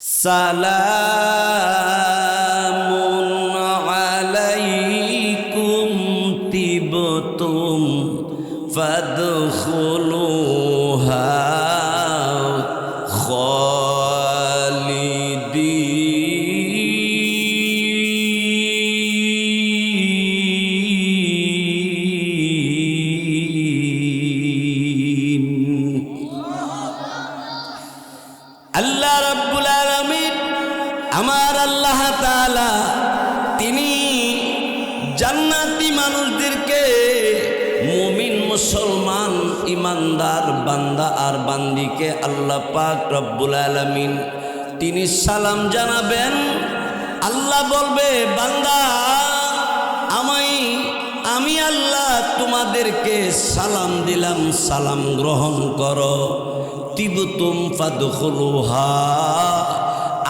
সালামুন আলাইকুম তিবতুম ফাদ তাআলা, তিনি জান্নাতি মানুষদেরকে মুমিন, মুসলমান, ইমানদার, বান্দা আর বান্দিকে আল্লাহ পাক রব্বুল আলামিন তিনি সালাম জানাবেন। আল্লাহ বলবে, বান্দা, আমায়, আমি আল্লাহ তোমাদেরকে সালাম দিলাম, সালাম গ্রহণ করো। তিবতুম ফাদখুলুহা।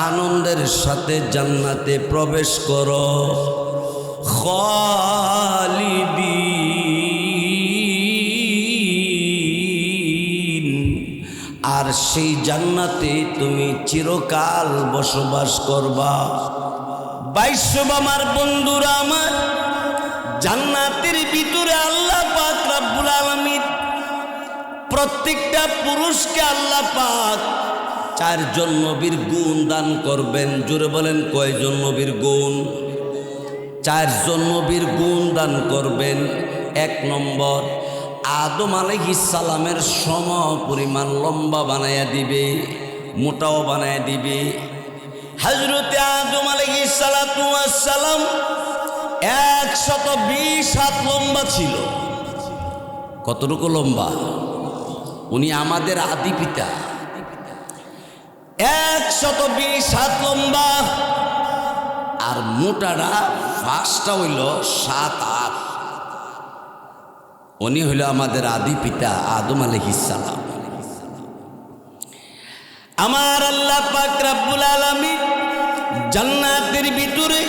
আনন্দের সাথে জান্নাতে প্রবেশ করো। আর সেই জান্নাতে তুমি চিরকাল বসবাস করবা। বাইশব আমার বন্ধুরা আমার, জান্নাতের ভিতরে আল্লাহ পাক রাব্বুল আলামিন প্রত্যেকটা পুরুষকে আল্লাহ পাক চারজন নবীর গুণ দান করবেন। জোরে বলেন, কয়জন নবীর গুণ? চারজন নবীর গুণ দান করবেন। এক নম্বর, আদম সালামের সম পরিমাণ লম্বা বানাইয়া দিবে, মোটাও বানাইয়া দিবে। হজরতে আদম সালাম একশত বিশ হাত লম্বা ছিল। কতটুকু লম্বা? উনি আমাদের আদি পিতা। একশত বিশ হাত লম্বা। আর মোটাটা ফার্স্টটা হইল সাত আট উনি হইল আমাদের আদি পিতা আদম আলহিসাল্লাম আমার আল্লাহ পাক রাব্বুল আলামিন জান্নাতের ভিতরে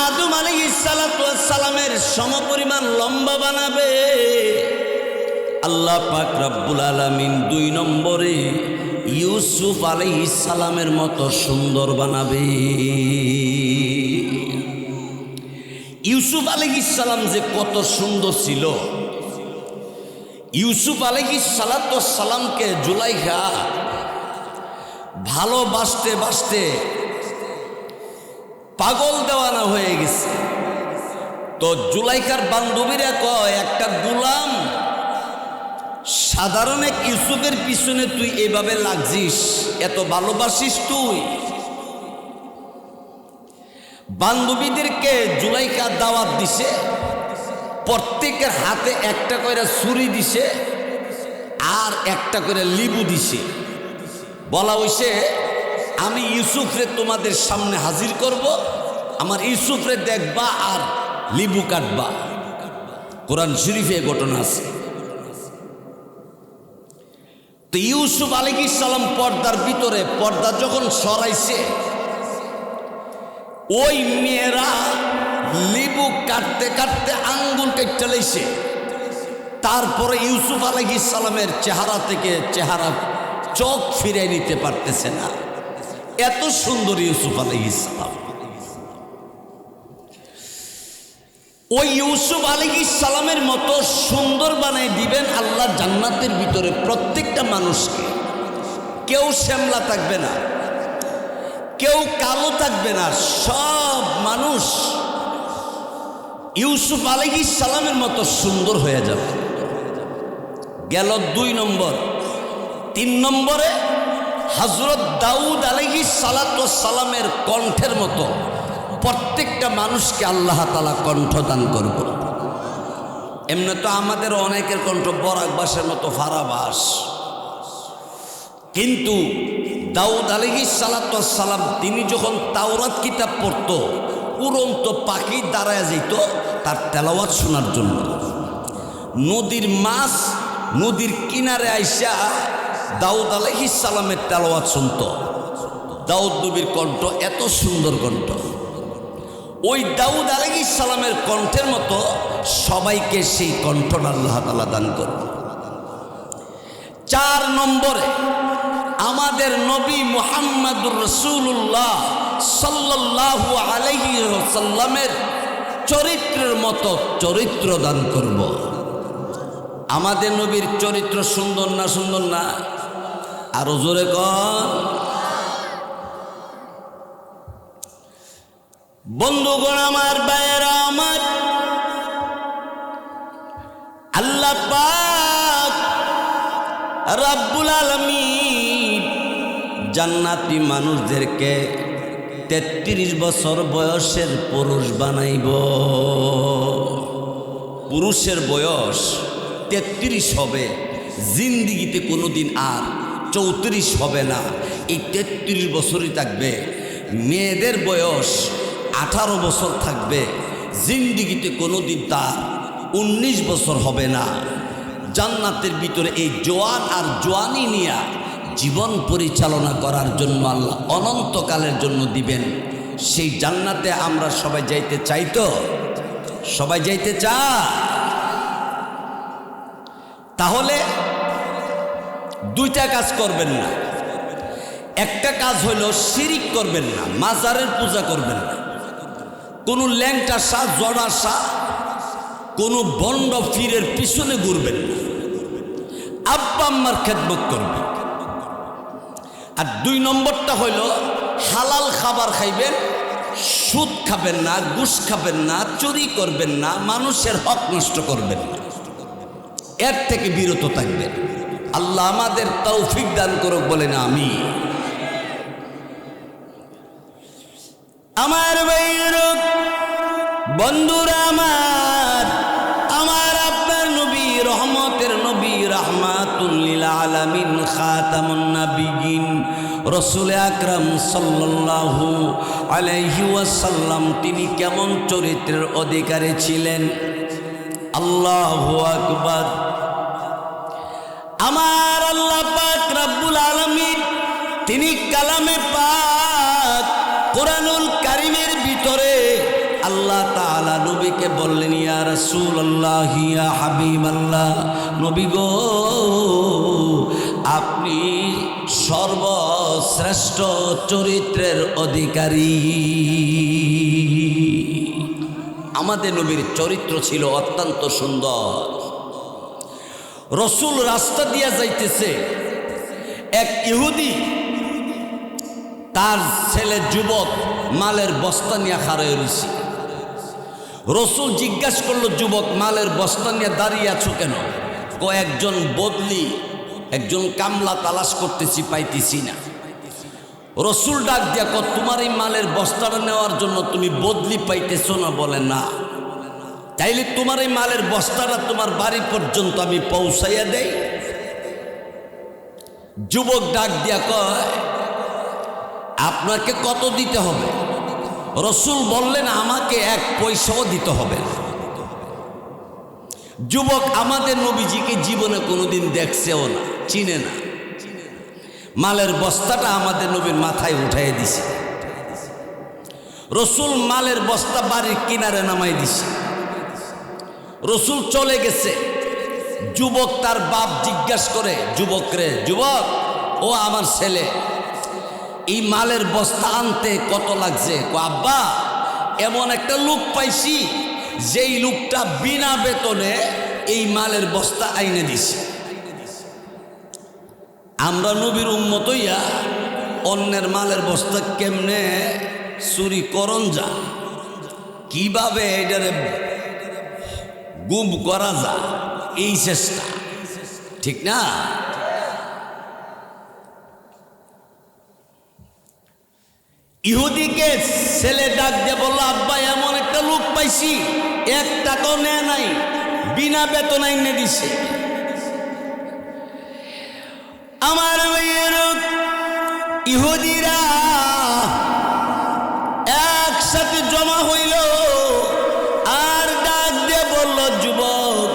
আদম আলাইহিসসালামের সমপরিমাণ লম্বা বানাবে। আল্লাহ পাক রাব্বুল আলামিন দুই নম্বরে ইউসুফ আলাইহিসসালামের মতো সুন্দর বানাবে। ইউসুফ আলাইহিসসালাম যে কত সুন্দর ছিল। ইউসুফ আলাইহিসসালামকে জুলাইখা ভালোবাসতে বাসতে পাগল দেওয়ানা হয়ে গেছে। তো জুলাইকার বান্ধবীরা কয়, একটা গুলাম সাধারণ এক ইউসুফের পিছনে তুই এভাবে লাগছিস এত ভালোবাসিস তুই। বান্ধবীদেরকে জুলাইকা দাওয়াত দিছে, প্রত্যেকের হাতে একটা করে ছুরি দিছে আর একটা করে লিবু দিছে। বলা হইছে, আমি ইউসুফরে তোমাদের সামনে হাজির করব, আমার ইউসুফরে দেখবা আর লিবু কাটবা। কোরআন শরীফে ঘটনা আছে। তো ইউসুফ আলিক সালাম পর্দার ভিতরে, পর্দা যখন সরাইছে, ওই মেয়েরা লিবু কাটতে কাটতে আঙ্গুল কেটে লাইছে। তারপরে ইউসুফ আলহ ইসালামের চেহারা থেকে চেহারা চোখ ফিরে নিতে পারতেছে না। এত সুন্দর ইউসুফ আলহ ইসালাম ওই ইউসুফ আলী ইসালামের মতো সুন্দর বানাই দিবেন আল্লাহ জান্নাতের ভিতরে প্রত্যেকটা মানুষকে কেউ শ্যামলা থাকবে না, কেউ কালো থাকবে না, সব মানুষ ইউসুফ আলী সালামের মতো সুন্দর হয়ে যাবে। গেল দুই নম্বর। তিন নম্বরে হজরত দাউদ আলহি সালামের কণ্ঠের মতো প্রত্যেকটা মানুষকে আল্লাহ তালা কণ্ঠ দান করব। এমনি তো আমাদের অনেকের কণ্ঠ বরাক বাসের মতো ফারাবাস। কিন্তু দাউদ আলহি সালাম তিনি যখন তাওরাত কিতাব পড়ত, উড়ন্ত পাখি দাঁড়ায় যেত তার তেলাওয়াত শোনার জন্য। নদীর মাছ নদীর কিনারে আইসা দাউদ আলহি সালামের তেলাওয়াত শুনত। দাউদ নবীর কণ্ঠ এত সুন্দর কণ্ঠ। ওই দাউদ আলহি সালামের কণ্ঠের মতো সবাইকে সেই কণ্ঠটা আল্লাহ তালা দান করবে চার নম্বরে আমাদের নবী মুহাম্মদুর রসুল্লাহ সাল্লাল্লাহু আলাইহি সাল্লামের চরিত্রের মতো চরিত্র দান করব। আমাদের নবীর চরিত্র সুন্দর না সুন্দর না? আরও জোরে কন। বন্ধুগণ আমার ভাইয়েরা আমার, আল্লাহ পাক রব্বুল আলমিন জান্নাতি মানুষদেরকে তেত্রিশ বছর বয়সের পুরুষ বানাইব। পুরুষের বয়স তেত্রিশ হবে, জিন্দিগিতে কোনোদিন আর চৌত্রিশ হবে না। এই তেত্রিশ বছরই থাকবে, মেয়েদের বয়স আঠারো বছর থাকবে, জিন্দিগিতে কোনোদিন তার উনিশ বছর হবে না। জান্নাতের ভিতরে এই জোয়ান আর জোয়ানি নিয়া জীবন পরিচালনা করার জন্য আল্লাহ অনন্তকালের জন্য দিবেন। সেই জান্নাতে আমরা সবাই যাইতে চাই তো? সবাই যাইতে চা তাহলে দুইটা কাজ করবেন না। একটা কাজ হইল শিরিক করবেন না, মাজারের পূজা করবেন না। কোনো ল্যাংটা সা জড়া সা কোনো বন্ড ফিরের পিছনে ঘুরবেন না। আব্বা আম্মার খেদমত করবেন। আর দুই নম্বরটা হইল, হালাল খাবার খাইবেন, সুদ খাবেন না, ঘুষ খাবেন না, চুরি করবেন না, মানুষের হক নষ্ট করবেন না। এর থেকে বিরত থাকবেন। আল্লাহ আমাদের তৌফিক দান করুক, বলেন আমি আমার বাইর বন্ধুরা আমার আমার আপনার নবী, রহমতের নবী তিনি কেমন চরিত্রের অধিকারী ছিলেন? আল্লাহু আকবার। আমার আল্লাহ পাক রব্বুল আলামিন, তিনি কালামে পাক কোরআনুল কারিমের ভিতরে আল্লাহ তাআলা নবীকে বললেন, ইয়া রাসূলুল্লাহ, ইয়া হাবিবাল্লাহ, নবী গো, আপনি সর্বশ্রেষ্ঠ চরিত্রের অধিকারী। আমাদের নবীর চরিত্র ছিল অত্যন্ত সুন্দর। রসুল রাস্তা দিয়া যাইতেছে। এক ইহুদি তার ছেলে যুবক মালের বস্তা নিয়ে খাড়াই রয়েছে রসুল জিজ্ঞাসা করল, যুবক, মালের বস্তা নিয়ে দাঁড়িয়ে আছো কেন? কয়েকজন বদলি, একজন কামলা তালাশ করতেছি, পাইতেছি না। রসুল ডাক দিয়া ক, তোমার এই মালের বস্তাটা নেওয়ার জন্য তুমি বদলি পাইতেছো না? বলে, না। তাইলে তোমার এই মালের বস্তাটা তোমার বাড়ি পর্যন্ত আমি পৌঁছাইয়া দেই। যুবক ডাক দিয়া কয়, আপনাকে কত দিতে হবে? রসুল বললেন, আমাকে এক পয়সাও দিতে হবে যুবক আমাদের নবীজিকে জীবনে কোনোদিন দেখছেও না, চিনে না। মালের বস্তাটা আমাদের নবীর মাথায় উঠাই দিছে। রসুল মালের বস্তা বাড়ির কিনারে নামাই দিছে। রসুল চলে গেছে। যুবক তার বাপ জিজ্ঞাসা করে, যুবক রে, যুবক, ও আমার ছেলে এই মালের বস্তা আনতে কত লাগছে? আব্বা, এমন একটা লোক পাইছি, যেই লোকটা বিনা বেতনে এই মালের বস্তা আইনে দিছে। আমরা নবীর উন্মত হইয়া অন্যের মালের বস্তা কেমনে চুরি করন যা কীভাবে এটারে গুম করা যা এই চেষ্টা। ঠিক না? ইহুদিকে ছেলে ডাক দিয়ে বলল, আব্বা, এমন একটা লোক পাইছি এক টাকাও নেয় নাই, বিনা বেতন আইনে দিছে। আমার ইহুদিরা একসাথে জমা হইল, আর ডাক দিয়ে বলল, যুবক,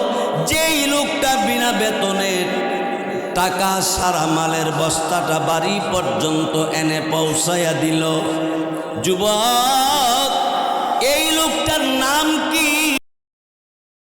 যেই লোকটা বিনা বেতনের টাকা সারা মালের বস্তাটা বাড়ি পর্যন্ত এনে পৌঁছাইয়া দিল। যুবক এই লোকটার নাম